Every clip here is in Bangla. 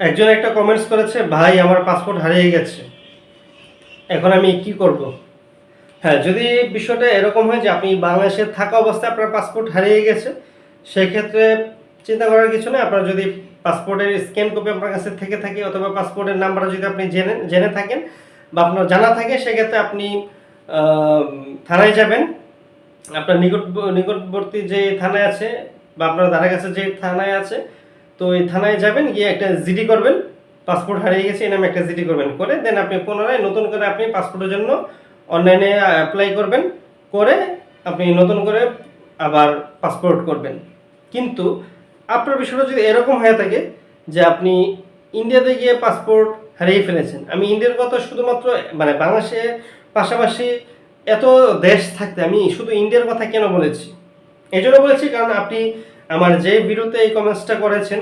একজন একটা কমেন্টস করেছে, ভাই, আমার পাসপোর্ট হারিয়ে গেছে। এখন আমি কি করব? হ্যাঁ যদি বিষয়টা এরকম হয় যে আপনি বাংলাদেশে থাকা অবস্থায় আপনার পাসপোর্ট হারিয়ে গেছে, সেক্ষেত্রে চিন্তা করার কিছু নেই। আপনার যদি পাসপোর্টের স্ক্যান কপি আপনার কাছে থেকে থাকে অথবা পাসপোর্টের নাম্বার যদি আপনি জেনে জেনে থাকেন বা আপনার জানা থাকে, সেক্ষেত্রে আপনি থানায় যাবেন। আপনার নিকট, নিকটবর্তী যে থানায় আছে বা আপনার ধারে কাছে যে থানায় আছে তো ওই থানায় যাবেন, গিয়ে একটা জিডি করবেন পাসপোর্ট হারিয়ে গেছে, এই নামে একটা জিডি করবেন, করে দেন আপনি পুনরায় নতুন করে আপনি পাসপোর্টের জন্য অনলাইনে অ্যাপ্লাই করবেন, করে আপনি নতুন করে আবার পাসপোর্ট করবেন। কিন্তু আপনার বিষয়টা যদি এরকম হয়ে থাকে যে আপনি ইন্ডিয়াতে গিয়ে পাসপোর্ট হারিয়ে ফেলেছেন, আমি ইন্ডিয়ার কথা শুধুমাত্র মানে বাংলাদেশে পাশাপাশি এত দেশ থাকতে আমি শুধু ইন্ডিয়ার কথা কেন বলেছি? এই জন্য বলেছি কারণ আপনি আমার যে ভিডিওতে এই কমেন্টসটা করেছেন,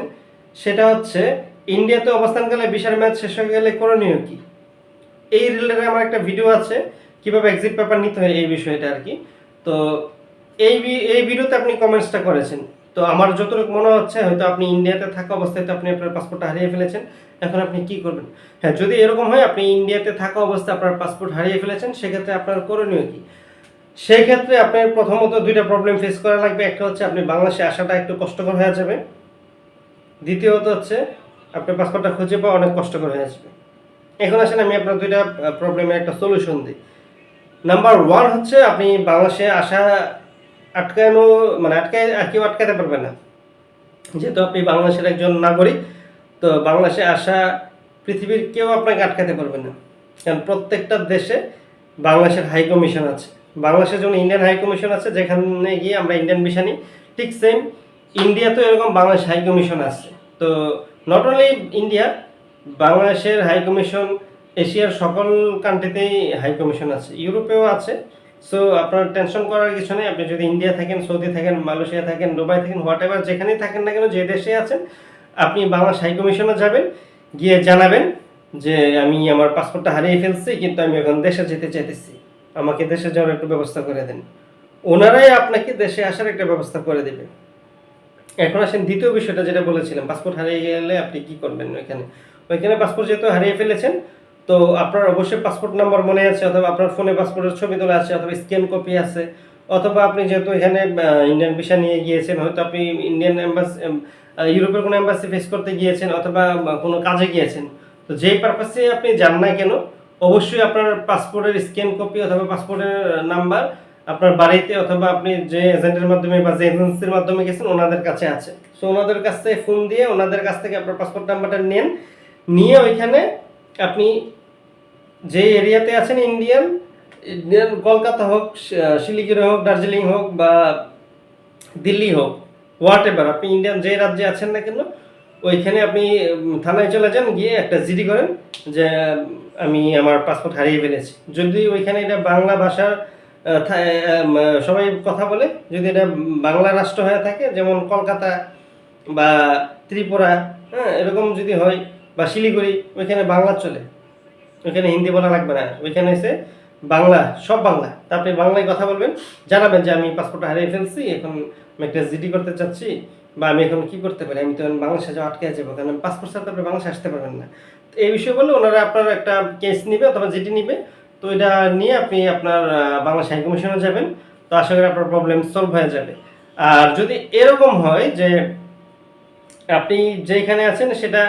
সেটা হচ্ছে, ইন্ডিয়াতে অবস্থানকালে বিশাল ম্যাচ শেষ হয়ে গেলে করণীয় কি? এই রিলেটেড আমার একটা ভিডিও আছে, কীভাবে এক্সিট পেপার নিতে হয় এই বিষয়টা আর কি। তো এই এই ভিডিওতে আপনি কমেন্টসটা করেছেন। তো আমার যতটুকু মনে হচ্ছে, হয়তো আপনি ইন্ডিয়াতে থাকা অবস্থায় আপনি আপনার পাসপোর্টটা হারিয়ে ফেলেছেন। এখন আপনি কি করবেন? হ্যাঁ যদি এরকম হয়, আপনি ইন্ডিয়াতে থাকা অবস্থায় আপনার পাসপোর্ট হারিয়ে ফেলেছেন, সেক্ষেত্রে আপনার করণীয় কি? সেই ক্ষেত্রে আপনার প্রথমত দুইটা প্রবলেম ফেস করা লাগবে। একটা হচ্ছে আপনি বাংলাদেশে আসাটা একটু কষ্টকর হয়ে যাবে। দ্বিতীয়ত হচ্ছে আপনার পাসপোর্টটা খুঁজে পাওয়া অনেক কষ্টকর হয়ে যাবে। এখন আসেন আমি আপনার দুইটা প্রবলেমের একটা সলিউশন দিই। নাম্বার ওয়ান হচ্ছে আপনি বাংলাদেশে আসা আটকানো মানে আটকায় কেউ আটকাতে পারবে না। যেহেতু আপনি বাংলাদেশের একজন নাগরিক, তো বাংলাদেশে আসা পৃথিবীর কেউ আপনাকে আটকাতে পারবে না। কারণ প্রত্যেকটা দেশে বাংলাদেশের হাই কমিশন আছে। বাংলাদেশের জন্য ইন্ডিয়ান হাই কমিশন আছে, যেখানে গিয়ে আমরা ইন্ডিয়ান ভিসা নিই। ঠিক সেম ইন্ডিয়াতেও এরকম বাংলাদেশ হাই কমিশন আছে। তো নট অনলি ইন্ডিয়া বাংলাদেশের হাই কমিশন এশিয়ার সকল কান্ট্রিতেই হাই কমিশন আছে। ইউরোপেও আছে। সো আপনার টেনশন করার কিছু নেই। আপনি যদি ইন্ডিয়া থাকেন সৌদি থাকেন মালয়েশিয়া থাকেন দুবাই থাকেন হোয়াট এভার যেখানেই থাকেন না কেন, যে দেশে আছেন, আপনি বাংলাদেশ হাই কমিশনে যাবেন, গিয়ে জানাবেন যে আমি আমার পাসপোর্টটা হারিয়ে ফেলছি, কিন্তু আমি এখন দেশে যেতে চাইতেছি। আমাকে দেশে যাওয়ার একটু ব্যবস্থা করে দেন। ওনারাই আপনাকে দেশে আসার একটা ব্যবস্থা করে দেবে। এখন আসেন, দ্বিতীয় বিষয়টা যেটা বলেছিলাম, পাসপোর্ট হারিয়ে গেলে আপনি কি করবেন ওইখানে? ওইখানে পাসপোর্ট যেহেতু হারিয়ে ফেলেছেন, তো আপনার অবশ্যই পাসপোর্ট নাম্বার মনে আছে, অথবা আপনার ফোনে পাসপোর্টের ছবি তোলা আছে, অথবা স্ক্যান কপি আছে, অথবা আপনি যেহেতু এখানে ইন্ডিয়ান ভিসা নিয়ে গিয়েছেন, হয়তো আপনি ইন্ডিয়ান এম্বাসি ইউরোপের কোনো এম্বাসি ফেস করতে গিয়েছেন, অথবা কোনো কাজে গিয়েছেন, তো যেই পারপাসে আপনি যান না কেন অবশ্যই আপনার পাসপোর্টের স্ক্যান কপি অথবা পাসপোর্টের নাম্বার আপনার বাড়িতে অথবা আপনি যে এজেন্টের মাধ্যমে বা যে এজেন্সির মাধ্যমে গেছেন, ওনাদের কাছে আছে। সো ওনাদের কাছ থেকে ফোন দিয়ে ওনাদের কাছ থেকে আপনার পাসপোর্ট নাম্বারটা নেন। নিয়ে ওইখানে আপনি যে এরিয়াতে আছেন ইন্ডিয়ান ইন্ডিয়ান কলকাতা হোক শিলিগুড়ি হোক, দার্জিলিং হোক বা দিল্লি হোক হোয়াট এভার আপনি ইন্ডিয়ান যে রাজ্যে আছেন না কেন ওইখানে আপনি থানায় চলে যান, গিয়ে একটা জিডি করেন যে, আমি আমার পাসপোর্ট হারিয়ে ফেলেছি। যদি ওইখানে এটা বাংলা ভাষার সবাই কথা বলে, যদি এটা বাংলা রাষ্ট্র হয়ে থাকে, যেমন কলকাতা বা ত্রিপুরা হ্যাঁ এরকম যদি হয়, বা শিলিগুড়ি, ওইখানে বাংলা চলে। ওইখানে হিন্দি বলা লাগবে না। ওইখানে এসে বাংলা, সব বাংলা। তা আপনি বাংলায় কথা বলবেন, জানাবেন যে আমি পাসপোর্ট হারিয়ে ফেলছি, এখন আমি একটা জিডি করতে চাচ্ছি। বা আমি এখন কি করতে পারি? আমি তো বাংলাদেশে যাওয়া আটকে যাব কারণ পাসপোর্ট ছাড়া আপনি বাংলাদেশে আসতে পারবেন না। তো এই বিষয়ে বললে ওনারা আপনার একটা কেস নিবে অথবা জিডি নিবে, তো এটা নিয়ে আপনি আপনার বাংলাদেশ হাই কমিশনে যাবেন। তো আশা করি আপনার প্রবলেম সলভ হয়ে যাবে। আর যদি এরকম হয় যে আপনি যেখানে আছেন সেটা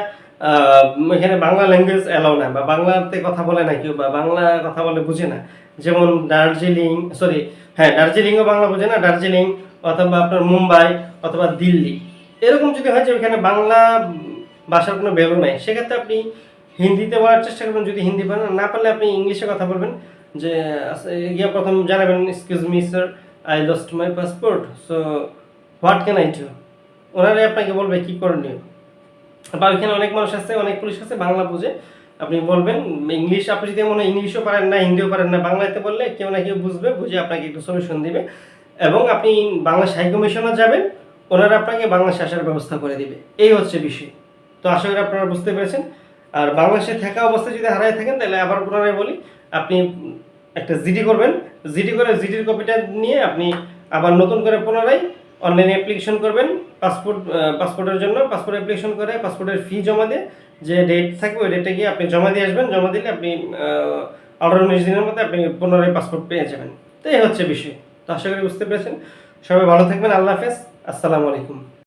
এখানে বাংলা ল্যাঙ্গুয়েজ অ্যালাউ না, বা বাংলাতে কথা বলে না কেউ, বা বাংলা কথা বলে বুঝে না। যেমন দার্জিলিং সরি হ্যাঁ দার্জিলিংও বাংলা বুঝে না, দার্জিলিং অথবা আপনার মুম্বাই অথবা দিল্লি। এরকম যদি হয় যে ওইখানে বাংলা ভাষার কোনো ভ্যালু নাই, সেক্ষেত্রে আপনি হিন্দিতে বলার চেষ্টা করবেন, যদি হিন্দি পারেন না পারলে আপনি ইংলিশে কথা বলবেন। যে গিয়ে প্রথম জানাবেন excuse me sir I lost my passport so what can I do ওনারাই আপনাকে বলবে কী করণীয়। বা ওইখানে অনেক মানুষ আছে, অনেক পুলিশ আছে, বাংলা বুঝে আপনি বলবেন ইংলিশ আপনি যদি মনে হয় ইংলিশও পারেন না, হিন্দিও পারেন না, বাংলাতে বললে কেউ না কেউ বুঝবে, বুঝে আপনাকে একটু সলিউশন দিবে। এবং আপনি বাংলাদেশ হাই কমিশনে যাবেন, ওনারা আপনাকে বাংলাদেশে আসার ব্যবস্থা করে দিবে। এই হচ্ছে বিষয়। তো আশা করি আপনারা বুঝতে পেরেছেন। আর বাংলাদেশে থাকা অবস্থায় যদি হারাই থাকেন, তাহলে আবার পুনরায় বলি, আপনি একটা জিডি করবেন। জিডি করে জিডির কপিটা নিয়ে আপনি আবার নতুন করে পুনরায় অনলাইনে অ্যাপ্লিকেশন করবেন। পাসপোর্ট পাসপোর্টের জন্য পাসপোর্ট অ্যাপ্লিকেশন করে পাসপোর্টের ফি জমা দিয়ে যে ডেট থাকবে, ওই ডেটে গিয়ে আপনি জমা দিয়ে আসবেন। জমা দিলে আপনি আঠারো উনিশ দিনের মধ্যে আপনি পুনরায় পাসপোর্ট পেয়ে যাবেন। তো এই হচ্ছে বিষয়। তো আশা করি বুঝতে পেরেছেন। সবাই ভালো থাকবেন। আল্লাহ হাফেজ। আসসালামু আলাইকুম।